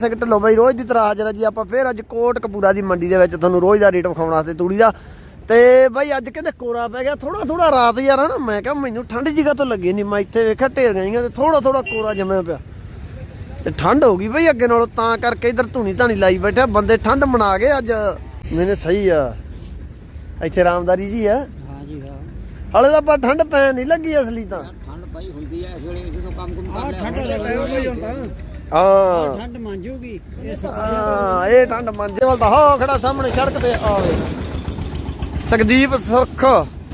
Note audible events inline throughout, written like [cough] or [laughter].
Sect ਲੋ ਬਾਈ ਰੋਜ਼ ਦੀ ਤਰ੍ਹਾਂ ਹਾਜ਼ਰ ਆ ਜੀ ਆਪਾਂ ਫੇਰ ਅੱਜ ਕੋਟ ਕਪੂਰਾ ਦੀ ਮੰਡੀ ਦੇ ਵਿੱਚ ਤੁਹਾਨੂੰ ਰੋਜ਼ ਦਾ ਰੇਟ ਵਿਖਾਉਣ ਵਾਸਤੇ ਤੂੜੀ ਦਾ। ਤੇ ਬਾਈ ਅੱਜ ਕਹਿੰਦੇ ਕੋਰਾ ਪੈ ਗਿਆ ਥੋੜਾ ਥੋੜਾ ਰਾਤ ਯਾਰ ਹਨਾ? ਮੈਂ ਕਿਹਾ ਮੈਨੂੰ ਠੰਡ ਜਗ੍ਹਾ ਤੋਂ ਲੱਗੀ ਨਹੀਂ ਮੈਂ ਇੱਥੇ ਵੇਖਿਆ ਢੇਰ ਗਈਆਂ ਤੇ ਥੋੜਾ ਥੋੜਾ ਕੋਰਾ ਜੰਮਿਆ ਪਿਆ। ਤੇ ਠੰਡ ਹੋ ਗਈ ਬਈ ਅੱਗੇ ਨਾਲੋਂ ਤਾਂ ਕਰਕੇ ਇਧਰ ਧੂਣੀ ਧਾਣੀ ਲਾਈ ਬੈਠਾ ਬੰਦੇ ਠੰਡ ਮਨਾ ਗਏ ਅੱਜ। ਮੈਨੇ ਸਹੀ ਆ। ਇੱਥੇ ਰਾਮਦਾਰੀ ਜੀ ਆ। ਹਾਂ ਜੀ ਹਾਂ। ਹਲੇ ਤਾਂ ਆਪਾਂ ਠੰਡ ਪੈ ਨਹੀਂ ਲੱਗੀ ਅਸਲੀ ਤਾਂ। ਠੰਡ ਪਈ ਹੁੰਦੀ ਹੈ ਇਸ ਵੇਲੇ ਜਦੋਂ ਕੰਮ ਕੁਮ ਕਰ ਲਿਆ ਠੰਡ ਪਿਆ ਹੀ ਹੁੰਦਾ ਹਾਂ। ਠੰਡ ਮੰਜੂਗੀ। ਇਹ ਸੁੱਕ ਹਾਂ ਇਹ ਠੰਡ ਮੰਜੇ ਵਾਲ ਤਾਂ ਹੋ ਖੜਾ ਸਾਹਮਣੇ ਸੜਕ ਤੇ ਆਵੇ। ਸਕਦੀਪ ਸੁਖ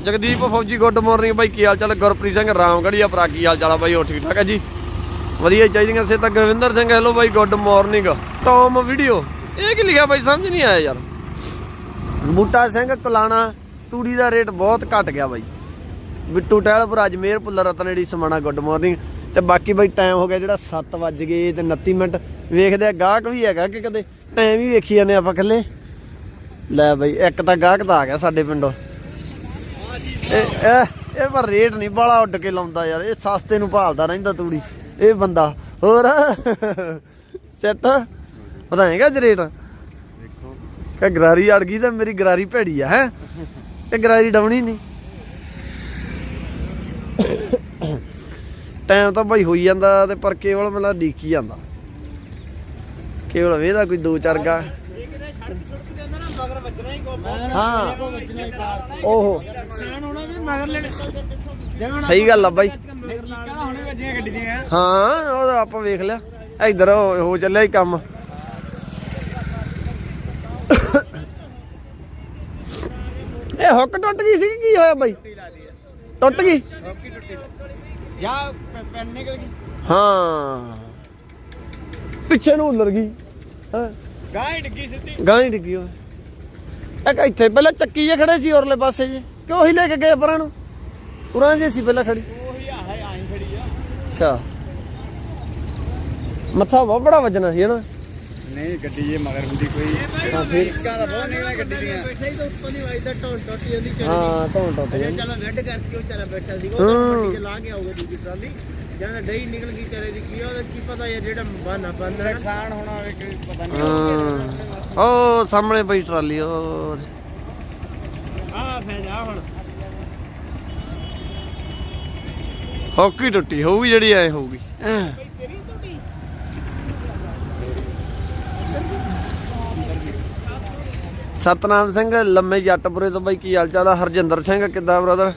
ਜਗਦੀਪ ਫੌਜੀ ਗੁੱਡ ਮਾਰਨਿੰਗ ਬਾਈ ਕੀ ਹਾਲ ਚਾਲ? ਗੁਰਪ੍ਰੀਤ ਸਿੰਘ ਰਾਮਗੜੀਆ ਭਰਾ ਕੀ ਹਾਲ ਚਾਲ ਆ ਬਾਈ? ਹੋ ਠੀਕ ਠਾਕ ਹੈ ਜੀ? ਵਧੀਆ ਚਾਹੀਦੀਆਂ ਸੇ ਤਾਂ ਗੁਰਵਿੰਦਰ ਸਿੰਘ ਹੈਲੋ ਬਾਈ ਗੁੱਡ ਮਾਰਨਿੰਗ ਟੌਮ ਵੀਡੀਓ ਇਹ ਕੀ ਲਿਖਿਆ ਬਾਈ? ਸਮਝ ਨਹੀਂ ਆਇਆ ਯਾਰ। ਬੂਟਾ ਸਿੰਘ ਕੁਲਾਣਾ ਤੂੜੀ ਦਾ ਰੇਟ ਬਹੁਤ ਘਟ ਗਿਆ ਬਾਈ। ਬਿੱਟੂ ਟਹਿਲਪੁਰ ਅਜਮੇਰ ਪੁੱਲਰ ਰਤਨੇੜੀ ਸਮਾਣਾ ਗੁੱਡ ਮਾਰਨਿੰਗ ਤੇ ਬਾਕੀ ਬਾਈ ਟਾਈਮ ਹੋ ਗਿਆ ਜਿਹੜਾ 7 ਵੱਜ ਗਏ ਤੇ 29 ਮਿੰਟ। ਵੇਖਦੇ ਆ ਗਾਹਕ ਵੀ ਹੈਗਾ ਕਿ ਕਦੇ? ਟਾਈਮ ਹੀ ਵੇਖੀ ਜਾਂਦੇ ਆਪਾਂ ਇਕੱਲੇ। ਲੈ ਬਾਈ ਇੱਕ ਤਾਂ ਗਾਹਕ ਤਾਂ ਆ ਗਿਆ ਸਾਡੇ ਪਿੰਡੋਂ। ਇਹ ਇਹ ਇਹ ਪਰ ਰੇਟ ਨਹੀਂ ਬਾਲਾ ਉੱਡ ਕੇ ਲਾਉਂਦਾ ਯਾਰ। ਇਹ ਸਸਤੇ ਨੂੰ ਭਾਲਦਾ ਰਹਿੰਦਾ ਤੂੜੀ। ਇਹ ਬੰਦਾ। ਹੋਰ? ਸੈੱਟ? ਪਤਾ ਹੈਗਾ ਜੀ ਰੇਟ ਕਿ ਗਰਾਰੀ ਅੜ ਗਈ ਤਾਂ ਮੇਰੀ ਗਰਾਰੀ ਭੈੜੀ ਆ ਹੈ? ਤੇ ਗਰਾਰੀ ਡਾਉਣੀ ਨਹੀਂ। ਟਾਈਮ ਤਾਂ ਭਾਈ ਹੋਈ ਜਾਂਦਾ ਤੇ ਪਰ ਕੇਵਲ ਮਤਲਬ ਡੀਕੀ ਜਾਂਦਾ। ਕੇਵਲ ਵੇਦਾ ਕੋਈ ਦੋ ਚਾਰ ਗਾ। ਹਾਂ। ਓਹੋ। ਸਹੀ ਗੱਲ ਆ ਬਾਈ। ਹਾਂ, ਉਹ ਆਪਾਂ ਵੇਖ ਲਿਆ। ਇਧਰ ਹੋ ਚੱਲਿਆ ਹੀ ਕੰਮ। ਇਹ ਹੁੱਕ ਟੁੱਟ ਗਈ ਸੀ ਕੀ ਹੋਇਆ ਬਾਈ? ਟੁੱਟ ਗਈ? ਜਾਂ ਪੈਨ ਨਿਕਲ ਗਈ। ਹਾਂ। ਪਿੱਛੇ ਨੂੰ ਉਲਰ ਗਈ। ਹਾਂ? ਗਾਂ ਹੀ ਡਿੱਗੀ ਸਿੱਧੀ। ਗਾਂ ਹੀ ਡਿੱਗੀ ਹੋਏ ਇੱਕ ਇੱਥੇ ਪਹਿਲਾਂ ਚੱਕੀ ਜੇ ਖੜੇ ਸੀ ਔਰਲੇ ਪਾਸੇ ਜੇ ਕਿਉਂ ਹੀ ਲੈ ਕੇ ਗਏ ਪਰਾਂ ਨੂੰ? ਉਰਾਂ ਜੇ ਸੀ ਪਹਿਲਾਂ ਖੜੀ। ਉਹੀ ਆ ਹੈ ਆਈ ਖੜੀ ਆ। ਅੱਛਾ। ਮੱਥਾ ਬਹੁਤ ਬੜਾ ਵੱਜਣਾ ਸੀ ਹਨਾ ਨਹੀਂ ਗੱਡੀ ਇਹ ਮਗਰ ਹੁੰਦੀ ਕੋਈ। ਹਾਂ ਫਿਰ ਕਾਂ ਦਾ ਬਹੁਤ ਨਿਕਲਿਆ ਗੱਡੀ ਦੀਆਂ। ਬੈਠਾ ਹੀ ਤਾਂ ਉੱਤੋਂ ਨਹੀਂ ਵਾਈਦਾ ਟੋਟ ਟੋਟੀ ਜਾਂਦੀ ਹਾਂ ਧੌਣ ਟੁੱਟ ਗਈ ਚਲੋ ਵੈਡ ਕਰਕੇ ਉਹ ਚਲਾ ਬੈਠਾ ਸੀਗਾ। ਉਹ ਤਾਂ ਲਾ ਕੇ ਆਊਗਾ ਦੂਜੀ ਟਰਾਲੀ। ਜਾਂ ਡਈ ਨਿਕਲ ਗਈ ਚਲੇ ਦੀ ਕੀ ਉਹਦਾ ਕੀ ਪਤਾ ਯਾਰ ਜਿਹੜਾ ਬਹਾਨਾ ਬੰਦ ਨੁਕਸਾਨ ਹੋਣਾ ਹੋਵੇ ਕੋਈ ਪਤਾ ਹਾਂ। ਉਹ ਸਾਹਮਣੇ ਪਈ ਟਰਾਲੀ ਉਹ ਆ ਫਾਇਦਾ ਹੁਣ। ਹੌਕੀ ਟੁੱਟੀ ਹੋਊਗੀ ਜਿਹੜੀ ਐ ਹੋਊਗੀ। ਸਤਨਾਮ ਸਿੰਘ, ਲੰਮੇ ਜੱਟਪੁਰੇ ਤੋਂ ਬਾਈ, ਕੀ ਹਾਲ ਚਾਲ ਆ? ਹਰਜਿੰਦਰ ਸਿੰਘ, ਕਿੱਦਾਂ ਬ੍ਰਦਰ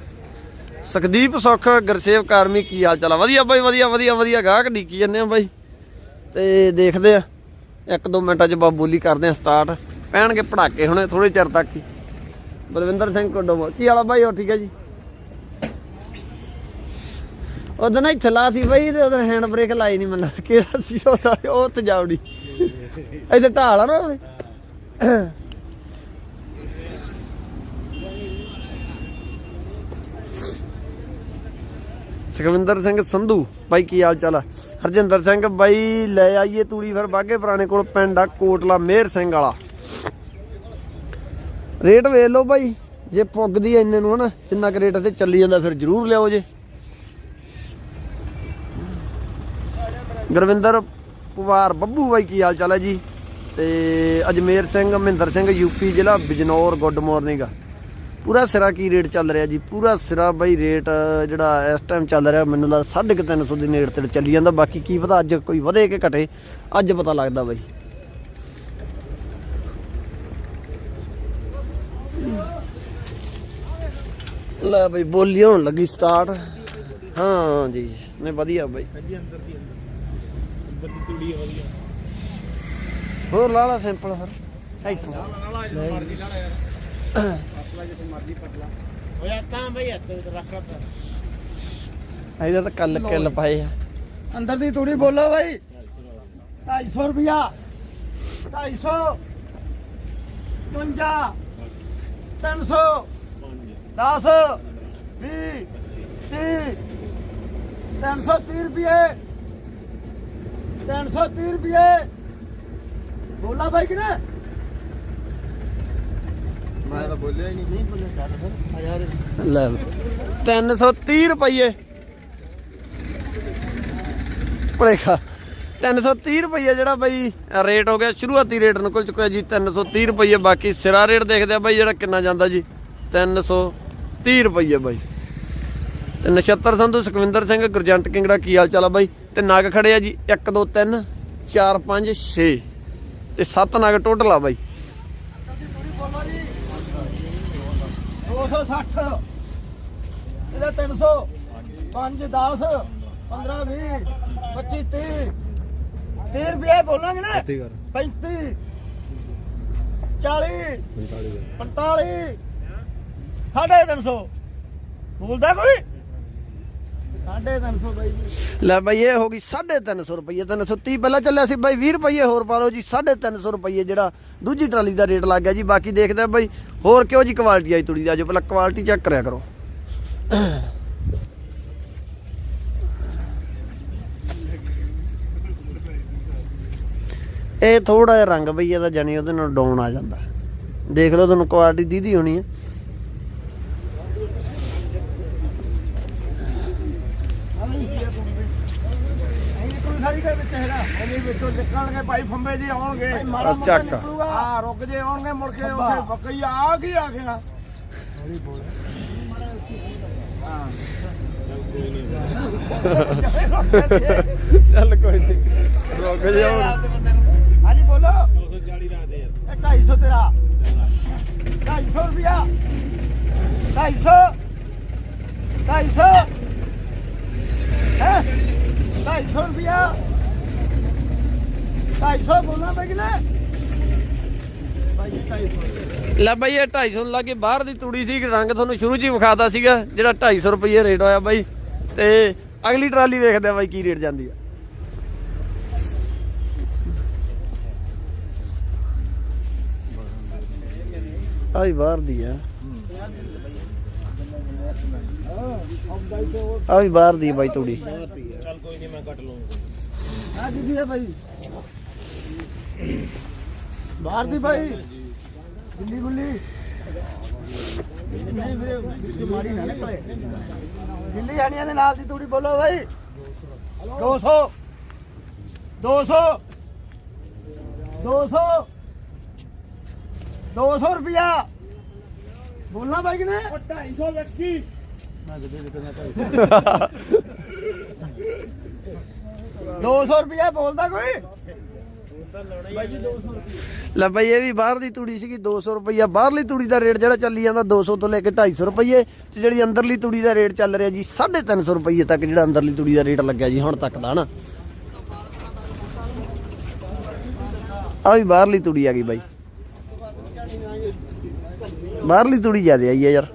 ਸੁਖਦੀਪ ਸੁਖ, ਗੁਰਸੇਵ ਕਾਰਮੀ, ਕੀ ਹਾਲ ਚਾਲ ਆ? ਵਧੀਆ ਬਾਈ, ਵਧੀਆ ਵਧੀਆ ਵਧੀਆ, ਗਾਹਕ ਡੀਕੀ ਜੰਨੇ ਆ ਬਾਈ। ਤੇ ਦੇਖਦੇ ਆ। ਇੱਕ ਦੋ ਮਿੰਟਾਂ 'ਚ ਬਾ ਬੋਲੀ ਕਰਦੇ ਆ ਸਟਾਰਟ ਪੈਣਗੇ ਪੜਾਕੇ ਹੁਣੇ ਥੋੜੇ ਚਿਰ ਤੱਕ ਹੀ। ਬਲਵਿੰਦਰ ਸਿੰਘ ਕੋਡੋ ਕੀ ਹਾਲ ਆ ਬਾਈ ਹੋ ਠੀਕ ਹੈ ਜੀ? ਉਹਦਾ ਨਾ ਇੱਥੇ ਲਾ ਸੀ ਬਈ, ਤੇ ਉਹਦਾ ਹੈਂਡ ਬ੍ਰੇਕ ਲਾਈ ਨਹੀਂ ਮੈਨੂੰ। ਕਿਹੜਾ ਸੀ ਉਹ ਉਹ ਤੇ ਇੱਥੇ ਢਾਲ ਆ ਨਾ ਸੁਖਵਿੰਦਰ ਸਿੰਘ ਸੰਧੂ। ਬਾਈ, ਕੀ ਹਾਲ ਚਾਲ ਆ? ਹਰਜਿੰਦਰ ਸਿੰਘ, ਬਾਈ, ਲੈ ਆਈਏ ਤੂੜੀ ਫਿਰ ਬਾਗੇ ਪੁਰਾਣੇ ਕੋਲ ਪਿੰਡ ਆ ਕੋਟਲਾ ਮੇਹਰ ਸਿੰਘ ਵਾਲਾ। ਰੇਟ ਵੇਖ ਲਓ ਬਾਈ, ਜੇ ਪੁੱਗਦੀ ਐ ਇੰਨੇ ਨੂੰ ਹਨਾ, ਜਿੰਨਾ ਕੁ ਰੇਟ ਤੇ ਚੱਲੀ ਜਾਂਦਾ ਫਿਰ ਜ਼ਰੂਰ ਲਿਆਓ ਜੇ। ਗੁਰਵਿੰਦਰ ਪਵਾਰ ਬੱਬੂ ਬਾਈ, ਕੀ ਹਾਲ ਚਾਲ ਹੈ ਜੀ? ਤੇ ਅਜਮੇਰ ਸਿੰਘ, ਮਹਿੰਦਰ ਸਿੰਘ ਯੂਪੀ ਜ਼ਿਲ੍ਹਾ ਬਿਜਨੌਰ, ਗੁੱਡ ਮਾਰਨਿੰਗ ਪੂਰਾ ਸਿਰਾ ਕੀ ਰੇਟ ਚੱਲ ਰਿਹਾ ਜੀ? ਪੂਰਾ ਸਿਰਾ ਬਾਈ ਰੇਟ ਜਿਹੜਾ ਇਸ ਟਾਈਮ ਚੱਲ ਰਿਹਾ ਮੈਨੂੰ ਲੱਗਦਾ 350 ਦੇ ਨੇੜੇ ਤੇ ਚੱਲੀ ਜਾਂਦਾ। ਬਾਕੀ ਕੀ ਪਤਾ ਅੱਜ ਕੋਈ ਵਧੇ ਕਿ ਘਟੇ ਅੱਜ ਪਤਾ ਲੱਗਦਾ ਬਾਈ। ਲੈ ਬਾਈ ਬੋਲੀ ਹੋਣ ਲੱਗੀ ਸਟਾਰਟ ਹਾਂ ਜੀ ਨੇ ਵਧੀਆ ਬਾਈ। ਹੋਰ ਲਾ ਲਾ ਸਿੰਪਲ ਫਿਰ ਇੱਥੋਂ। ਮਰਜ਼ੀ ਲਾ ਯਾਰ। [coughs] ਪਤਲਾ ਜਿੱਥੇ ਮਰਜ਼ੀ ਪਤਲਾ ਹੋਇਆ ਤਾਂ ਬਈ ਹੱਥ ਰੱਖ ਰੱਖ ਇਹਦਾ ਤਾਂ ਕੱਲ ਕਿੱਲ ਪਾਏ ਆ। ਅੰਦਰ ਦੀ ਤੂੜੀ ਬੋਲੋ ਬਾਈ। 250 ਰੁਪਿਆ 250 52 300 10 20 30 330 ਰੁਪਏ। 330 ਰੁਪਏ। ਬੋਲਾ ਬਾਈ ਕਿ ਨਾ ਮੈਂ ਤਾਂ ਬੋਲਿਆ ਹੀ ਨਹੀਂ। ਨਹੀਂ ਬੋਲਿਆ, ਚੱਲ ਫਿਰ ਹਜ਼ਾਰ ਲੈ। 330 ਰੁਪਏ ਭਲੇਖਾ। 330 ਰੁਪਏ ਜਿਹੜਾ ਬਾਈ ਰੇਟ ਹੋ ਗਿਆ, ਸ਼ੁਰੂਆਤੀ ਰੇਟ ਨਿਕਲ ਚੁੱਕਿਆ ਜੀ 330 ਰੁਪਏ ਬਾਕੀ ਸਿਰਾ ਰੇਟ ਦੇਖਦੇ ਆ ਬਾਈ ਜਿਹੜਾ ਕਿੰਨਾ ਜਾਂਦਾ ਜੀ। 330 ਰੁਪਏ ਬਾਈ। ਤੇ ਨਛੱਤਰ ਸੰਧੂ, ਸੁਖਵਿੰਦਰ ਸਿੰਘ, ਗੁਰਜੰਟ ਕਿੰਗੜਾ, ਕੀ ਹਾਲ ਚਾਲ ਆ ਬਾਈ? ਤੇ ਨਗ ਖੜੇ ਆ ਜੀ 1 2 3 4 5 6 ਤੇ 7 ਨਗ ਟੋਟਲ ਆ ਬਾਈ। 260 ਇਹਦਾ 300 5 10 15 20 25 30 30 ਰੁਪਏ ਬੋਲਾਂਗੇ ਨਾ। 35 40 45 ਸਾਢੇ 300 ਬੋਲਦਾ ਕੋਈ? ਸਾਢੇ 300 ਬਾਈ ਜੀ। ਲੈ ਬਾਈ, ਇਹ ਹੋ ਗਈ 350 ਰੁਪਏ 330 ਪਹਿਲਾਂ ਚੱਲਿਆ ਸੀ ਬਾਈ 20 ਰੁਪਏ ਹੋਰ ਪਾ ਲਓ ਜੀ 350 ਰੁਪਏ ਜਿਹੜਾ ਦੂਜੀ ਟਰਾਲੀ ਦਾ ਰੇਟ ਲੱਗ ਗਿਆ ਜੀ। ਬਾਕੀ ਦੇਖਦੇ ਬਾਈ, ਹੋਰ ਕਿਉਂ ਜੀ ਕੁਆਲਿਟੀ ਆਈ ਤੁੜੀ ਦਾ, ਜੋ ਪਹਿਲਾਂ ਕੁਆਲਿਟੀ ਚੈੱਕ ਕਰਿਆ ਕਰੋ। ਇਹ ਥੋੜਾ ਜਿਹਾ ਰੰਗ ਬਈ, ਇਹਦਾ ਜਾਨੀ ਉਹਦੇ ਨਾਲ ਡਾਊਨ ਆ ਜਾਂਦਾ। ਦੇਖ ਲਓ ਤੁਹਾਨੂੰ ਕੁਆਲਿਟੀ ਦੀਦੀ ਹੋਣੀ ਹੈ ਕੋਈ ਸਾਰੀ ਕਾ ਵਿੱਚ ਹੈਗਾ ਇਹਦੇ ਵਿੱਚੋਂ ਨਿਕਲਣਗੇ ਭਾਈ ਫੰਬੇ ਜੀ ਆਉਣਗੇ। ਆ ਚੱਕ। ਆ ਰੁਕ ਜੇ ਆਉਣਗੇ ਮੁੜ ਕੇ ਉਸੇ ਬੱਕਈ ਆ ਕੀ ਆ ਗਿਆ ਚੱਲ ਕੋਈ ਨਹੀਂ ਰੁਕ ਜਾ ਹਾਂਜੀ ਬੋਲੋ। 240 ਰਾਦੇ ਯਾਰ। 250 ਤੇਰਾ। 250 ਰੁਪਿਆ 250 250 ਹੈ? 250 ਰੁਪਿਆ 250 ਬੋਲਣਾ ਪੈ ਕਿਨੇ? ਭਾਈ 250 ਲੈ ਬਾਈ ਇਹ 250 ਲਾ ਕੇ ਬਾਹਰ ਦੀ ਤੂੜੀ ਸੀ ਰੰਗ ਤੁਹਾਨੂੰ ਸ਼ੁਰੂ 'ਚ ਹੀ ਵਿਖਾਤਾ ਸੀਗਾ ਜਿਹੜਾ 250 ਰੁਪਏ ਰੇਟ ਹੋਇਆ ਬਾਈ। ਤੇ ਅਗਲੀ ਟਰਾਲੀ ਵੇਖਦੇ ਆ ਬਾਈ ਕੀ ਰੇਟ ਜਾਂਦੀ ਆ। ਆਈ ਬਾਹਰ ਦੀ ਆ। ਆ ਵੀ ਬਾਹਰ ਦੀ ਆ ਬਾਈ ਤੂੜੀ। ਆ ਕਿੱਦੀ ਹੈ ਭਾਈ ਬਾਹਰ ਦੀ ਭਾਈ। ਦਿੱਲੀ ਗੁੱਲੀ। ਨਹੀਂ ਵੀਰੇ ਵਿੱਚ ਮਾਰੀ ਨਾ ਨਿਕਲੇ ਦਿੱਲੀ ਆਣੀਆਂ ਦੇ ਨਾਲ ਦੀ ਤੂੜੀ ਬੋਲੋ ਭਾਈ 200 200 200 200 ਰੁਪਿਆ ਬੋਲਣਾ ਭਾਈ ਕਿਨੇ? 250 ਲੱਗੀ ਦੋ ਸੌ ਰੁਪਇਆ ਬੋਲਦਾ ਕੋਈ? ਲੈ ਬਈ, ਇਹ ਵੀ ਬਾਹਰ ਦੀ ਤੂੜੀ ਸੀਗੀ 200 ਰੁਪਈਆ। ਬਾਹਰਲੀ ਤੂੜੀ ਦਾ ਰੇਟ ਜਿਹੜਾ ਚੱਲੀ ਜਾਂਦਾ 200 ਤੋਂ ਲੈ ਕੇ 250 ਰੁਪਏ ਤੇ ਜਿਹੜੀ ਅੰਦਰਲੀ ਤੂੜੀ ਦਾ ਰੇਟ ਚੱਲ ਰਿਹਾ ਜੀ 350 ਰੁਪਏ ਤੱਕ ਜਿਹੜਾ ਅੰਦਰਲੀ ਤੂੜੀ ਦਾ ਰੇਟ ਲੱਗਿਆ ਜੀ, ਹੁਣ ਤੱਕ ਦਾ ਨਾ। ਆ ਵੀ ਬਾਹਰਲੀ ਤੂੜੀ ਆ ਗਈ ਬਾਈ। ਬਾਹਰਲੀ ਤੂੜੀ ਜ਼ਿਆਦਾ ਆਈ ਹੈ ਯਾਰ।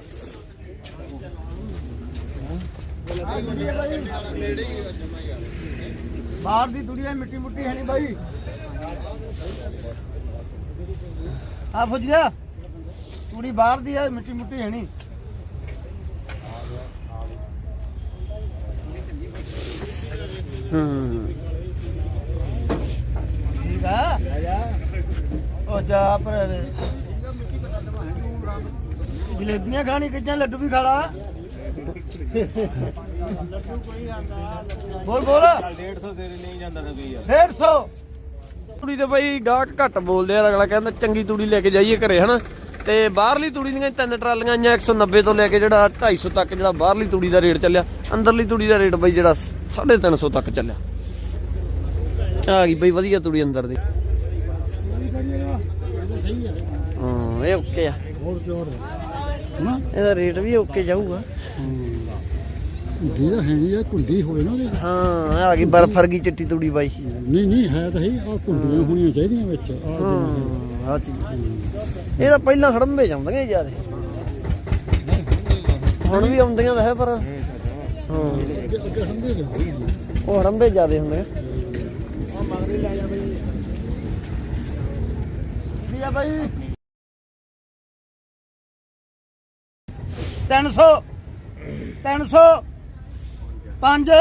ਬਾਹਰ ਦੀ ਦੁਨੀਆ ਮਿੱਟੀ ਮੁੱਟੀ ਹੈ ਨਹੀਂ ਬਾਈ। ਆ ਫੁੱਜ ਗਿਆ। ਤੂੜੀ ਬਾਹਰ ਦੀ ਹੈ ਮਿੱਟੀ ਮੁੱਟੀ ਹੈ ਨਹੀਂ। ਹੂੰ ਠੀਕ ਆ? ਉਹ ਜਾ ਪਰ ਜਲੇਬੀਆਂ ਖਾਣੀ ਕਿੱਦਾਂ ਲੱਡੂ ਵੀ ਖਾ ਲਾ। ਬੋਲ ਬੋਲ। 150 ਦੇ ਨਹੀਂ ਜਾਂਦਾ ਤਾਂ ਕੋਈ ਯਾਰ। 150 ਤੂੜੀ ਤੇ ਬਈ ਗਾਹਕ ਘੱਟ ਬੋਲਦੇ ਆ ਅਗਲਾ ਕਹਿੰਦਾ ਚੰਗੀ ਤੂੜੀ ਲੈ ਕੇ ਜਾਈਏ ਘਰੇ ਹਨਾ? ਤੇ ਬਾਹਰਲੀ ਤੂੜੀ ਦੀਆਂ ਤਿੰਨ ਟਰਾਲੀਆਂ ਆਈਆਂ 190 ਤੋਂ ਲੈ ਕੇ ਜਿਹੜਾ 250 ਤੱਕ ਜਿਹੜਾ ਬਾਹਰਲੀ ਤੂੜੀ ਦਾ ਰੇਟ ਚੱਲਿਆ ਅੰਦਰਲੀ ਤੂੜੀ ਦਾ ਰੇਟ ਬਈ ਜਿਹੜਾ 350 ਤੱਕ ਚੱਲਿਆ। ਆ ਗਈ ਬਈ ਵਧੀਆ ਤੂੜੀ ਅੰਦਰ ਦੀ। ਹਾਂ ਇਹ ਓਕੇ ਆ। ਹੋਰ ਨਾ ਇਹਦਾ ਰੇਟ ਵੀ ਓਕੇ ਜਾਊਗਾ। ਕੁੰਡੀ ਤਾਂ ਹੈ ਨਹੀਂ ਆ ਕੁੰਡੀ ਹੋਵੇ ਨਾ ਉਹਦੇ। ਹਾਂ ਆ ਗਈ ਬਰਫ ਵਰਗੀ ਚਿੱਟੀ ਤੂੜੀ ਬਾਈ। ਨਹੀਂ ਨਹੀਂ ਹੈ ਤਾਂ ਹੈ ਆ ਕੁੰਡੀਆਂ ਹੋਣੀਆਂ ਚਾਹੀਦੀਆਂ ਵਿੱਚ ਆ ਹਾਂ ਆ ਚੀਜ਼। ਇਹ ਤਾਂ ਪਹਿਲਾਂ ਹੜੰਬੇ ਜਾਂਦੀਆਂ ਜਿਆਦੇ ਹੁਣ ਵੀ ਆਉਂਦੀਆਂ ਤਾਂ ਹੈ ਪਰ ਹਾਂ। ਉਹ ਹੜੰਬੇ ਜਿਆਦੇ ਹੁੰਦੇ ਆ। ਕੀ ਆ ਬਾਈ 300 300 5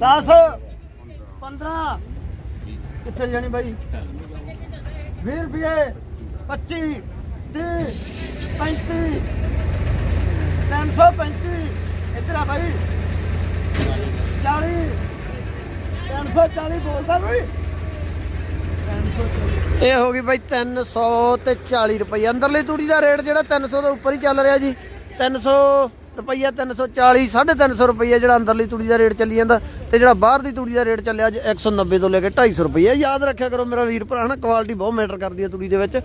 10 15 ਕਿੱਥੇ ਜਾਣੀ ਬਾਈ? 20 ਰੁਪਏ 25 30 35 335 ਇੱਧਰ ਆ ਬਾਈ। 40 340 ਬੋਲਦਾ ਕੋਈ? ਇਹ ਹੋ ਗਈ ਬਾਈ 300 ਤੇ 40 ਰੁਪਏ। ਅੰਦਰਲੀ ਤੂੜੀ ਦਾ ਰੇਟ ਜਿਹੜਾ 300 ਤੋਂ ਉੱਪਰ ਹੀ ਚੱਲ ਰਿਹਾ ਜੀ। 300 ਰੁਪਈਆ 340 350 ਰੁਪਈਆ ਜਿਹੜਾ ਅੰਦਰਲੀ ਤੂੜੀ ਦਾ ਰੇਟ ਚੱਲੀ ਜਾਂਦਾ ਤੇ ਜਿਹੜਾ ਬਾਹਰ ਦੀ ਤੂੜੀ ਦਾ ਰੇਟ ਚੱਲਿਆ ਅੱਜ 190 ਤੋਂ ਲੈ ਕੇ 250 ਰੁਪਈਆ। ਯਾਦ ਰੱਖਿਆ ਕਰੋ ਮੇਰਾ ਵੀਰ ਭਰਾ ਹਨਾ ਕੁਆਲਿਟੀ ਬਹੁਤ ਮੈਟਰ ਕਰਦੀ ਹੈ ਤੂੜੀ ਦੇ ਵਿੱਚ।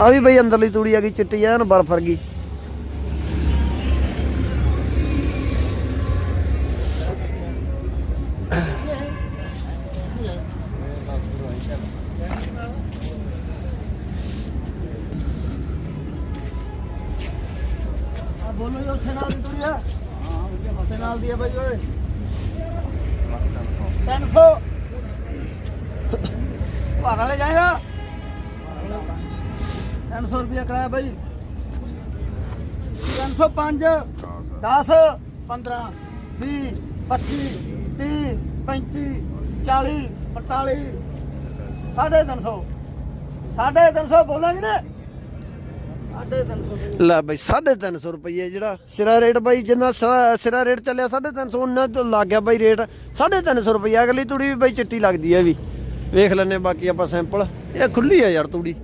ਆ ਵੀ ਬਈ ਅੰਦਰਲੀ ਤੂੜੀ ਆ ਗਈ, ਚਿੱਟੀ ਐਨ ਬਰਫ ਵਰਗੀ। ਬਾਈ। 305 10 15 20 25 30 35 40 45 ਸਾਢੇ 300 ਸਾਢੇ 300 ਬੋਲਾਂਗੇ ਨੇ? ਸਾਢੇ 300 ਲੈ ਬਈ 350 ਰੁਪਏ ਜਿਹੜਾ ਸਿਰਾ ਰੇਟ ਬਾਈ, ਜਿੰਨਾ ਸਿਰਾ ਰੇਟ ਚੱਲਿਆ 350 ਉਹਨਾਂ ਤੋਂ ਲੱਗ ਗਿਆ ਬਾਈ ਰੇਟ। 350 ਰੁਪਏ ਅਗਲੀ ਤੂੜੀ ਵੀ ਬਾਈ ਚਿੱਟੀ ਲੱਗਦੀ ਹੈ ਵੀ। ਵੇਖ ਲੈਨੇ ਬਾਕੀ ਆਪਾਂ ਸੈਂਪਲ। ਇਹ ਖੁੱਲੀ ਆ ਯਾਰ ਤੂੜੀ।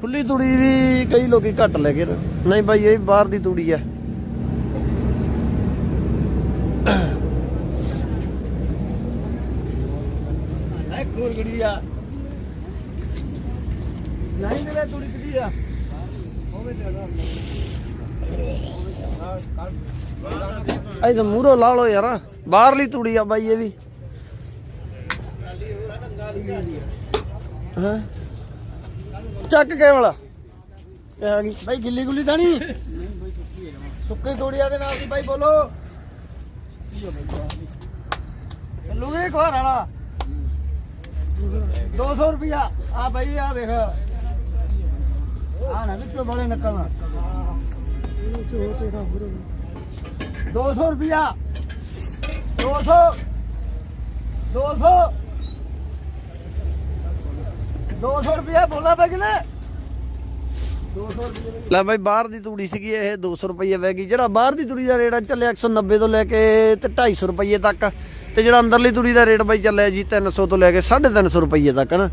ਖੁੱਲੀ ਤੂੜੀ ਵੀ ਕਈ ਲੋਕੀ ਘੱਟ ਲੈ ਕੇ ਨਹੀਂ ਬਾਈ ਇਹ ਬਾਹਰ ਦੀ ਤੂੜੀ ਆ। ਐ ਖੋਰ ਗੜੀ ਆ। ਨਹੀਂ ਮੇਰੇ ਤੁੜੀ ਕਿਦੀ ਆ? ਇਹ ਤਾਂ ਮੂਹਰੋਂ ਲਾ ਲਓ ਯਾਰ। ਬਾਹਰਲੀ ਤੂੜੀ ਆ ਬਾਈ ਇਹ ਵੀ। ਹਾਂ? ਚੱਕ ਕੇਵਲ ਇਹ ਆ ਗਈ। ਬਾਈ, ਗਿੱਲੀ ਗੁੱਲੀ ਤਾਂ ਨਹੀਂ? ਸੁੱਕੇ ਤੋੜੀਆਂ ਦੇ ਨਾਲ ਦੀ ਬਾਈ, ਬੋਲੋ। ਚੱਲੂਗੇ ਘਰ ਵਾਲਾ। 200 ਰੁਪਿਆ ਆ ਬਾਈ, ਆ ਵੇਖ। ਆ ਨਾ ਵਿੱਚੋਂ ਬੜੇ ਨਿਕਲਣਾ। 200 ਰੁਪਿਆ 200 200 200 ਰੁਪਿਆ ਬੋਲਾ ਬਾਈ ਕਿਨੇ? 200 ਰੁਪਏ ਲੈ ਬਾਈ, ਬਾਹਰ ਦੀ ਤੂੜੀ ਸੀਗੀ ਇਹ 200 ਰੁਪਏ ਵੈ ਗਈ। ਜਿਹੜਾ ਬਾਹਰ ਦੀ ਤੂੜੀ ਦਾ ਰੇਟ ਆ, ਚੱਲਿਆ 190 ਤੋਂ ਲੈ ਕੇ ਤੇ 250 ਰੁਪਏ ਤੱਕ। ਤੇ ਜਿਹੜਾ ਅੰਦਰਲੀ ਤੂੜੀ ਦਾ ਰੇਟ ਬਾਈ ਚੱਲਿਆ ਜੀ 300 ਤੋਂ ਲੈ ਕੇ 350 ਰੁਪਏ ਤੱਕ ਨਾ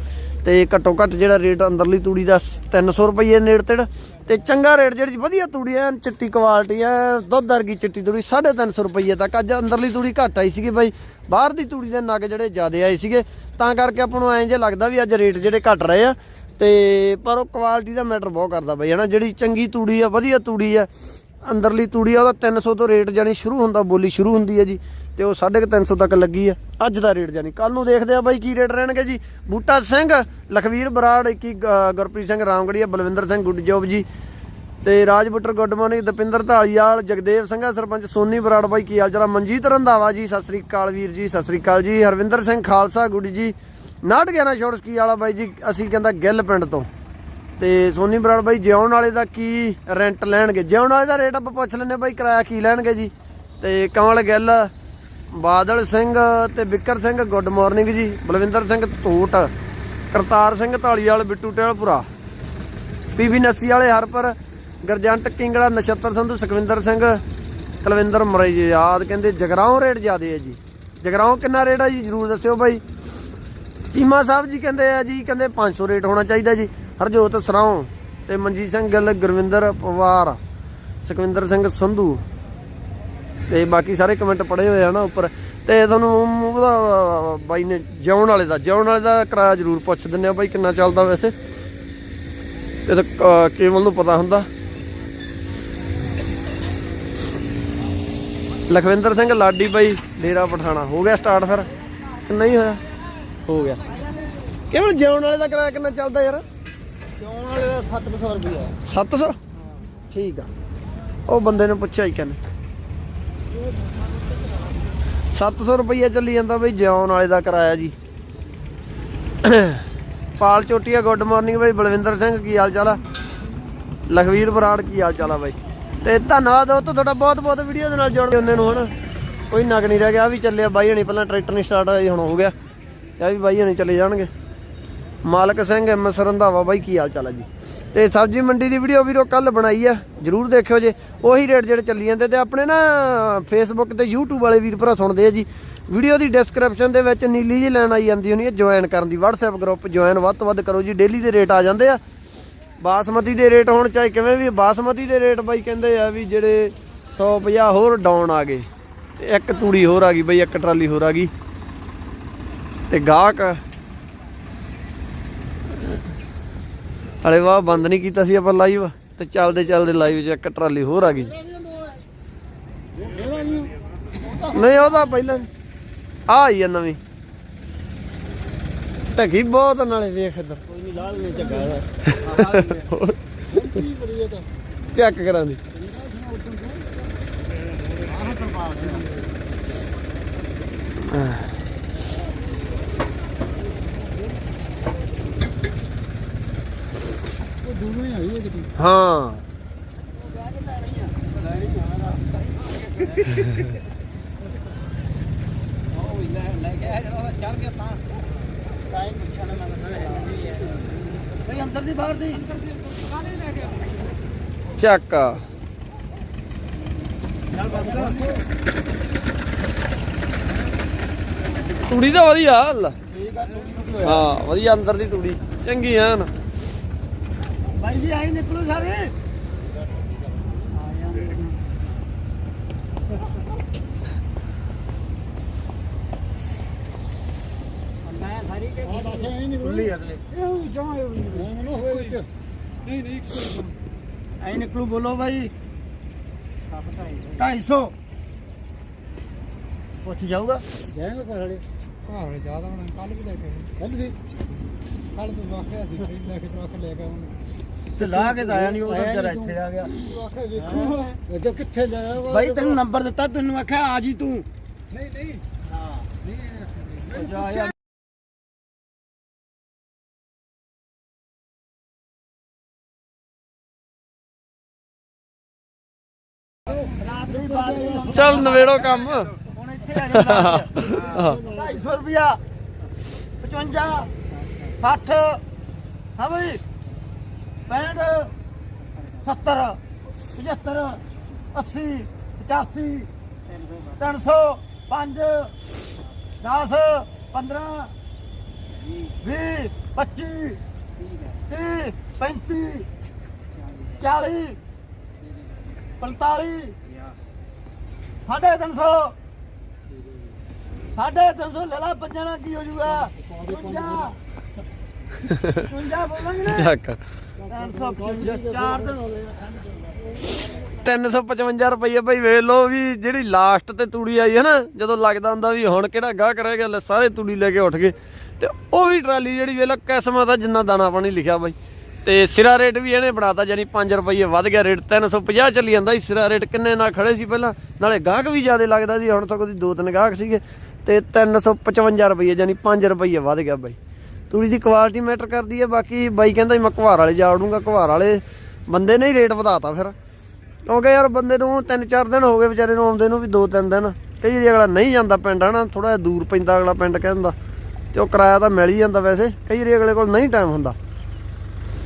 ਤੇ ਘੱਟੋ ਘੱਟ ਜਿਹੜਾ ਰੇਟ ਅੰਦਰਲੀ ਤੂੜੀ ਦਾ 300 ਰੁਪਏ ਨੇੜ ਤੇੜ ਤੇ ਚੰਗਾ ਰੇਟ ਜਿਹੜੀ ਵਧੀਆ ਤੂੜੀ ਐ, ਚਿੱਟੀ ਕੁਆਲਿਟੀ ਐ, ਦੁੱਧ ਵਰਗੀ ਚਿੱਟੀ ਤੂੜੀ 350 ਰੁਪਏ ਤੱਕ। ਅੱਜ ਅੰਦਰਲੀ ਤੂੜੀ ਘੱਟ ਆਈ ਸੀਗੀ ਬਾਈ ਬਾਹਰ ਦੀ ਤੂੜੀ ਦੇ ਨਗ ਜਿਹੜੇ ਜ਼ਿਆਦੇ ਆਏ ਸੀਗੇ, ਤਾਂ ਕਰਕੇ ਆਪਾਂ ਨੂੰ ਐਂ ਜੇ ਲੱਗਦਾ ਵੀ ਅੱਜ ਰੇਟ ਜਿਹੜੇ ਘਟ ਰਹੇ ਆ। ਤੇ ਪਰ ਉਹ ਕੁਆਲਿਟੀ ਦਾ ਮੈਟਰ ਬਹੁਤ ਕਰਦਾ ਬਈ, ਹਨਾ? ਜਿਹੜੀ ਚੰਗੀ ਤੂੜੀ ਆ, ਵਧੀਆ ਤੂੜੀ ਆ, ਅੰਦਰਲੀ ਤੂੜੀ ਆ, ਉਹਦਾ 300 ਤੋਂ ਰੇਟ ਜਾਨੀ ਸ਼ੁਰੂ ਹੁੰਦਾ, ਬੋਲੀ ਸ਼ੁਰੂ ਹੁੰਦੀ ਹੈ ਜੀ, ਤੇ ਉਹ 350 ਤੱਕ ਲੱਗੀ ਆ। ਅੱਜ ਦਾ ਰੇਟ ਜਾਨੀ ਕੱਲ ਨੂੰ ਦੇਖਦੇ ਆ ਬਾਈ ਕੀ ਰੇਟ ਰਹਿਣਗੇ ਜੀ। ਬੂਟਾ ਸਿੰਘ, ਲਖਵੀਰ ਬਰਾੜ ਕੀ ਗ- ਗੁਰਪ੍ਰੀਤ ਸਿੰਘ ਰਾਮਗੜੀਆ, ਬਲਵਿੰਦਰ ਸਿੰਘ ਗੁੱਡਜੋਬ ਜੀ ਤੇ ਰਾਜ ਬੁੱਟਰ ਗੁੱਡ ਮਾਰਨਿੰਗ, ਦਪਿੰਦਰ ਢਾਲੀਵਾਲ ਜਗਦੇਵ ਸਿੰਘਾ, ਸਰਪੰਚ ਸੋਨੀ ਬਰਾੜ ਬਾਈ, ਕੀ ਹਾਲ ਚਾਲ ਮਨਜੀਤ ਰੰਧਾਵਾ ਜੀ, ਸਤਿ ਸ੍ਰੀ ਅਕਾਲ ਵੀਰ ਜੀ, ਸਤਿ ਸ੍ਰੀ ਅਕਾਲ ਜੀ। ਹਰਵਿੰਦਰ ਸਿੰਘ ਖਾਲਸਾ ਗੁੱਡ ਜੀ 911 ਸ਼ੋਰਟਸ ਕੀ ਵਾਲਾ ਬਾਈ ਜੀ? ਅਸੀਂ ਕਹਿੰਦਾ ਗਿੱਲ ਪਿੰਡ ਤੋਂ। ਤੇ ਸੋਨੀ ਬਰਾੜ ਬਾਈ, ਜਿਉਣ ਵਾਲੇ ਦਾ ਕੀ ਰੈਂਟ ਲੈਣਗੇ? ਜਿਉਣ ਵਾਲੇ ਦਾ ਰੇਟ ਆਪਾਂ ਪੁੱਛ ਲੈਨੇ ਬਾਈ, ਕਿਰਾਇਆ ਕੀ ਲੈਣਗੇ ਜੀ? ਤੇ ਕਮਲ ਗਿੱਲ, ਬਾਦਲ ਸਿੰਘ ਤੇ ਬਿੱਕਰ ਸਿੰਘ, ਗੁੱਡ ਮਾਰਨਿੰਗ ਜੀ। ਬਲਵਿੰਦਰ ਸਿੰਘ ਧੂਟ, ਕਰਤਾਰ ਸਿੰਘ ਢਾਲੀਵਾਲ ਬਿੱਟੂ ਟੇਲਪੁਰਾ ਪੀਵੀ ਨੱਸੀ ਵਾਲੇ ਹਰਪਰ ਗਰਜੰਟ ਕਿੰਗੜਾ ਨਛੱਤਰ ਸੰਧੂ ਸੁਖਵਿੰਦਰ ਸਿੰਘ ਕੁਲਵਿੰਦਰ ਮਰੇ ਜੀ ਯਾਦ ਕਹਿੰਦੇ ਜਗਰਾਉਂ ਰੇਟ ਜ਼ਿਆਦੇ ਹੈ ਜੀ। ਜਗਰਾਉਂ ਕਿੰਨਾ ਰੇਟ ਹੈ ਜੀ ਜਰੂਰ ਦੱਸਿਓ ਬਾਈ। ਚੀਮਾ ਸਾਹਿਬ ਜੀ ਕਹਿੰਦੇ ਆ ਜੀ ਕਹਿੰਦੇ 500 ਰੇਟ ਹੋਣਾ ਚਾਹੀਦਾ ਜੀ। ਹਰਜੋਤ ਸਰਾਉ ਤੇ ਮਨਜੀਤ ਸਿੰਘ ਗਿੱਲ ਗੁਰਵਿੰਦਰ ਪਵਾਰ ਸੁਖਵਿੰਦਰ ਸਿੰਘ ਸੰਧੂ। ਤੇ ਬਾਕੀ ਸਾਰੇ ਕਮੈਂਟ ਪੜੇ ਹੋਏ ਆ ਨਾ ਉੱਪਰ। ਤੇ ਤੁਹਾਨੂੰ ਉਹਦਾ ਬਾਈ ਨੇ ਜਿਉਣ ਵਾਲੇ ਦਾ ਜਿਉਣ ਵਾਲੇ ਦਾ ਕਿਰਾਇਆ ਜ਼ਰੂਰ ਪੁੱਛ ਦਿੰਨੇ ਆ ਬਾਈ ਕਿੰਨਾ ਚੱਲਦਾ ਵੈਸੇ। ਤੇ ਤਾਂ, ਕੇਵਲ ਨੂੰ ਪਤਾ ਹੁੰਦਾ। ਲਖਵਿੰਦਰ ਸਿੰਘ ਲਾਡੀ ਬਾਈ ਡੇਰਾ ਪਠਾਣਾ। ਹੋ ਗਿਆ ਸਟਾਰਟ ਫਿਰ? ਕਿ ਨਹੀਂ ਹੋਇਆ? ਹੋ ਗਿਆ। ਕੇਵਲ ਜਿਉਣ ਵਾਲੇ ਦਾ ਕਿਰਾਇਆ ਕਿੰਨਾ ਚੱਲਦਾ ਯਾਰ? ਚੋਣ ਵਾਲੇ ਦਾ 700 ਰੁਪਿਆ 700 ਠੀਕ ਆ। ਉਹ ਬੰਦੇ ਨੇ ਪੁੱਛਿਆ ਹੀ ਕਹਿੰਦੇ 700 ਰੁਪਈਆ ਚੱਲੀ ਜਾਂਦਾ ਬਈ ਜਿਉਣ ਵਾਲੇ ਦਾ ਕਿਰਾਇਆ ਜੀ। ਪਾਲ ਚੋਟੀਆ ਗੁੱਡ ਮਾਰਨਿੰਗ ਬਈ ਬਲਵਿੰਦਰ ਸਿੰਘ ਕੀ ਹਾਲ ਚਾਲ ਆ? ਲਖਵੀਰ ਬਰਾੜ ਕੀ ਹਾਲ ਚਾਲ ਆ ਬਾਈ? ਤੇ ਧੰਨਵਾਦ, ਉਹ ਤੋਂ ਤੁਹਾਡਾ ਬਹੁਤ ਬਹੁਤ ਵੀਡੀਓ ਦੇ ਨਾਲ ਜੁੜਦੇ ਹੁੰਦੇ ਨੂੰ, ਹਨਾ। ਕੋਈ ਨਗ ਨਹੀਂ ਰਹਿ ਗਿਆ ਆ ਵੀ ਚੱਲਿਆ ਬਾਈ ਹਣੀ, ਪਹਿਲਾਂ ਟਰੈਕਟਰ ਨਹੀਂ ਸਟਾਰਟ ਹੋਇਆ ਹੁਣ ਹੋ ਗਿਆ। ਆ ਵੀ ਬਾਈ ਹਣੀ ਚਲੇ ਜਾਣਗੇ। ਮਾਲਕ ਸਿੰਘ ਐਮ ਐਸ ਰੰਧਾਵਾ, ਬਾਈ ਕੀ ਹਾਲ ਚਾਲ ਹੈ ਜੀ। ਤੇ ਸਬਜ਼ੀ ਮੰਡੀ ਦੀ ਵੀਡੀਓ ਵੀਰੋ ਕੱਲ ਬਣਾਈ ਆ, ਜਰੂਰ ਦੇਖਿਓ ਜੇ। ਉਹੀ ਰੇਟ ਜਿਹੜੇ ਚੱਲੀ ਜਾਂਦੇ ਤੇ ਆਪਣੇ ਨਾ ਫੇਸਬੁੱਕ ਤੇ YouTube ਵਾਲੇ ਵੀਰ ਭਰਾ ਸੁਣਦੇ ਆ ਜੀ। ਵੀਡੀਓ ਦੀ ਡਿਸਕ੍ਰਿਪਸ਼ਨ ਦੇ ਵਿੱਚ ਨੀਲੀ ਜੀ ਲੈਣ ਆਈ ਜਾਂਦੀ ਹੋਣੀ ਹੈ ਜੁਆਇਨ ਕਰਨ ਦੀ, WhatsApp ਗਰੁੱਪ ਜੁਆਇਨ ਵੱਧ ਤੋਂ ਵੱਧ ਕਰੋ ਜੀ ਡੇਲੀ ਦੇ ਰੇਟ ਆ ਜਾਂਦੇ ਆ। ਬਾਸਮਤੀ ਦੇ ਰੇਟ ਹੁਣ ਚਾਹੇ ਕਿਵੇਂ ਵੀ, ਬਾਸਮਤੀ ਦੇ ਰੇਟ ਬਾਈ ਕਹਿੰਦੇ ਆ ਵੀ ਜਿਹੜੇ 150 ਹੋਰ ਡਾਊਨ ਆ ਗਏ, ਤੇ ਇੱਕ ਤੂੜੀ ਹੋਰ ਆ ਗਈ ਬਈ, ਇੱਕ ਟਰਾਲੀ ਹੋਰ ਆ ਗਈ। ਤੇ ਗਾਹਕ ਹਲੇ ਵਾਹ, ਬੰਦ ਨਹੀਂ ਕੀਤਾ ਸੀ ਆਪਾਂ ਲਾਈਵ ਤੇ ਚੱਲਦੇ ਚੱਲਦੇ ਲਾਈਵ 'ਚ ਇੱਕ ਟਰਾਲੀ ਹੋਰ ਆ ਗਈ। ਨਹੀਂ, ਉਹ ਤਾਂ ਪਹਿਲਾਂ ਆ ਆਈ ਆ ਨਵੀਂ। ਢਕੀ ਬਹੁਤ ਨਾਲੇ ਵੇਖ ਇੱਧਰ। ਲਾਲ ਨੇ ਝੱਗਾ ਚੈੱਕ ਕਰਾਂ ਦੀ ਹੈ ਕਿਤੇ ਹਾਂ ਬਈ ਅੰਦਰ ਦੀ ਬਾਹਰ ਦੀ ਚੱਕ। ਤੂੜੀ ਤਾਂ ਵਧੀਆ ਹਾਂ ਵਧੀਆ ਅੰਦਰ ਦੀ ਤੂੜੀ। ਚੰਗੀ ਐਨ। ਬਾਈ ਜੀ ਆਈ ਨਿਕਲੋ ਸਾਰੇ। ਮੈਂ ਸਾਰੀ ਕਿ ਆ ਦੱਸ ਐ ਨਹੀਂ ਖੁੱਲੀ ਅਗਲੇ ਨਾ ਨਾ ਹੋਏ ਵਿੱਚ। ਨਹੀਂ ਆਈ ਨਿਕਲੂ ਬੋਲੋ ਬਾਈ 250 ਪੁੱਛ ਜਾਊਗਾ ਜਾਏਗਾ ਘਰ ਵਾਲੇ ਘਰ ਵਾਲੇ ਜ਼ਿਆਦਾ ਹੁਣ ਕੱਲ ਵੀ ਲੈ ਕੇ ਕੱਲ ਵੀ ਕੱਲ ਤੂੰ ਵਾਕਿਆ ਸੀ ਫਿਰ ਲੈ ਕੇ ਆਖ ਲੈ ਕੇ ਆਉਂ ਤੇ ਲਾ ਕੇ ਆਇਆ ਨਹੀਂ ਉਹ ਜਰਾ ਨੀ ਇੱਥੇ ਆ ਗਿਆ ਤੂੰ ਆਖੇ ਵੇਖੂ ਇਹ ਕਿੱਥੇ ਜਾਇਆ ਬਾਈ ਤੈਨੂੰ ਨੰਬਰ ਦਿੱਤਾ ਤੈਨੂੰ ਆਖਿਆ ਆ ਜੀ ਤੂੰ ਨਹੀਂ ਨਹੀਂ ਹਾਂ ਨਹੀਂ ਜਾ ਚੱਲ ਨਵੇੜੋ ਕੰਮ। ਹੁਣ ਇੱਥੇ ਆ ਜਾ 250 ਰੁਪਿਆ 55 60 ਹਾਂ ਬਈ 65 70 75 80 85 300 5 10 15 20 25 30 35 40 45 ਸਾਢੇ ਤਿੰਨ ਸੌ। ਸਾਢੇ ਤਿੰਨ ਸੌ ਲੈ ਲਾ ਪੰਜਾਂ ਨਾਲ ਕੀ ਹੋ ਜੂਗਾ 55 55 ਬੋਲਾਂਗੇ ਨਾ। ਚੱਕ। 355 ਚਾਰ ਦਿਨ ਹੋ ਗਏ। 355 ਰੁਪਏ ਭਾਈ ਵੇਖ ਲਓ ਵੀ ਜਿਹੜੀ ਲਾਸਟ ਤੇ ਤੂੜੀ ਆਈ ਹੈ ਨਾ ਜਦੋਂ ਲੱਗਦਾ ਹੁੰਦਾ ਵੀ ਹੁਣ ਕਿਹੜਾ ਗਾਹਕ ਰਹਿ ਗਿਆ ਲੈ ਸਾਰੇ ਤੂੜੀ ਲੈ ਕੇ ਉੱਠ ਗਏ। ਤੇ ਉਹ ਵੀ ਟਰਾਲੀ ਜਿਹੜੀ ਵੇਖ ਲਓ ਕਿਸਮਤ ਆ ਜਿੰਨਾ ਦਾਣਾ ਪਾਣੀ ਲਿਖਿਆ ਬਾਈ। ਤੇ ਸਿਰਾ ਰੇਟ ਵੀ ਇਹਨੇ ਬਣਾਤਾ, ਯਾਨੀ 5 ਰੁਪਏ ਵੱਧ ਗਿਆ ਰੇਟ 350 ਚੱਲੀ ਜਾਂਦਾ ਸੀ ਸਿਰਾ ਰੇਟ, ਕਿੰਨੇ ਨਾਲ ਖੜੇ ਸੀ ਪਹਿਲਾਂ? ਨਾਲੇ ਗਾਹਕ ਵੀ ਜ਼ਿਆਦਾ ਲੱਗਦਾ ਸੀ, ਹੁਣ ਤੱਕ ਉਹਦੀ ਦੋ ਤਿੰਨ ਗਾਹਕ ਸੀਗੇ। ਤੇ 355 ਰੁਪਏ ਯਾਨੀ 5 ਰੁਪਏ ਵੱਧ ਗਿਆ ਬਾਈ। ਤੂੜੀ ਦੀ ਕੁਆਲਿਟੀ ਮੈਟਰ ਕਰਦੀ ਹੈ, ਬਾਕੀ ਬਾਈ ਕਹਿੰਦਾ ਸੀ ਮੈਂ ਘਵਾਰ ਵਾਲੇ ਜਾ ਉਡੂੰਗਾ ਘਵਾਰ ਵਾਲੇ ਬੰਦੇ ਨੇ ਹੀ ਰੇਟ ਵਧਾਤਾ ਫਿਰ। ਕਿਉਂਕਿ ਯਾਰ ਬੰਦੇ ਨੂੰ ਤਿੰਨ ਚਾਰ ਦਿਨ ਹੋ ਗਏ ਵਿਚਾਰੇ ਨੂੰ, ਆਉਂਦੇ ਨੂੰ ਵੀ ਦੋ ਤਿੰਨ ਦਿਨ। ਕਈ ਵਾਰੀ ਅਗਲਾ ਨਹੀਂ ਜਾਂਦਾ ਪਿੰਡ, ਹਨਾ ਥੋੜਾ ਜਿਹਾ ਦੂਰ ਪੈਂਦਾ ਅਗਲਾ ਪਿੰਡ ਕਹਿੰਦਾ ਤੇ ਉਹ ਕਿਰਾਇਆ ਤਾਂ ਮਿਲ ਹੀ ਜਾਂਦਾ ਵੈਸੇ, ਕਈ ਵਾਰੀ ਅਗਲੇ ਕੋਲ ਨਹੀਂ ਟਾਈਮ ਹੁੰਦਾ।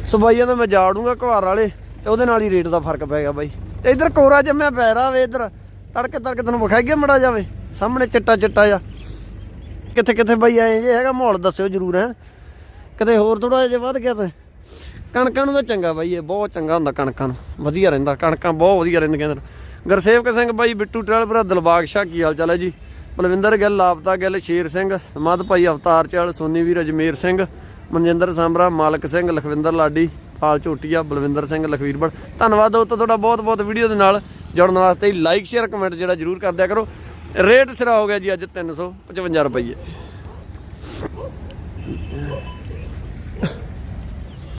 ਸੋ ਬਾਈਆਂ ਦਾ ਮੈਂ ਜਾੜੂੰਗਾ ਘਵਾਰ ਵਾਲੇ, ਤੇ ਉਹਦੇ ਨਾਲ ਹੀ ਰੇਟ ਦਾ ਫ਼ਰਕ ਪੈ ਗਿਆ ਬਾਈ। ਤੇ ਇਧਰ ਕੋਰਾ ਜੰਮਿਆ ਪੈ ਰਾ ਵੇ ਇਧਰ। ਤੜਕੇ ਤੜਕੇ ਤੈਨੂੰ ਵਿਖਾਈਏ ਮੜਾ ਜਾਵੇ ਸਾਹਮਣੇ ਚਿੱਟਾ ਚਿੱਟਾ ਜਾ ਕਿੱਥੇ ਕਿੱਥੇ ਬਾਈ ਆਏ ਜੇ ਹੈਗਾ ਮਾਹੌਲ ਦੱਸਿਓ ਜਰੂਰ ਹੈ। ਕਿਤੇ ਹੋਰ ਥੋੜਾ ਜਿਹਾ ਵੱਧ ਗਿਆ ਤੇ। ਕਣਕਾਂ ਨੂੰ ਤਾਂ ਚੰਗਾ ਬਾਈ ਇਹ, ਬਹੁਤ ਚੰਗਾ ਹੁੰਦਾ ਕਣਕਾਂ ਨੂੰ। ਵਧੀਆ ਰਹਿੰਦਾ, ਕਣਕਾਂ ਬਹੁਤ ਵਧੀਆ ਰਹਿੰਦੀਆਂ ਨੇ ਗੁਰਸੇਵਕ ਸਿੰਘ ਬਾਈ, ਬਿੱਟੂ ਟਰੈਲ ਭਰਾ, ਦਿਲਬਾਗ ਸ਼ਾਹ, ਕੀ ਹਾਲ ਚਾਲ ਹੈ ਜੀ? ਬਲਵਿੰਦਰ ਗਿੱਲ, ਲਾਪਤਾ ਗਿੱਲ, ਸ਼ੇਰ ਸਿੰਘ ਮਦ ਭਾਈ ਅਵਤਾਰ ਚਾਲ ਸੋਨੀ ਵੀਰ, ਅਜਮੇਰ ਸਿੰਘ। ਮਨਜਿੰਦਰ ਸਾਂਬਰਾ, ਮਾਲਕ ਸਿੰਘ, ਲਖਵਿੰਦਰ ਲਾਡੀ ਪਾਲ ਝੋਟੀਆ, ਬਲਵਿੰਦਰ ਸਿੰਘ, ਲਖਵੀਰ ਬੜ ਧੰਨਵਾਦ ਦੋਸਤੋ ਤੁਹਾਡਾ ਬਹੁਤ ਬਹੁਤ ਵੀਡੀਓ ਦੇ ਨਾਲ। ਜੁੜਨ ਵਾਸਤੇ ਲਾਈਕ ਸ਼ੇਅਰ ਕਮੈਂਟ ਜਿਹੜਾ ਜਰੂਰ ਕਰ ਦਿਆ ਕਰੋ। ਰੇਟ ਸਿਰਾ ਹੋ ਗਿਆ ਜੀ ਅੱਜ 355 ਰੁਪਏ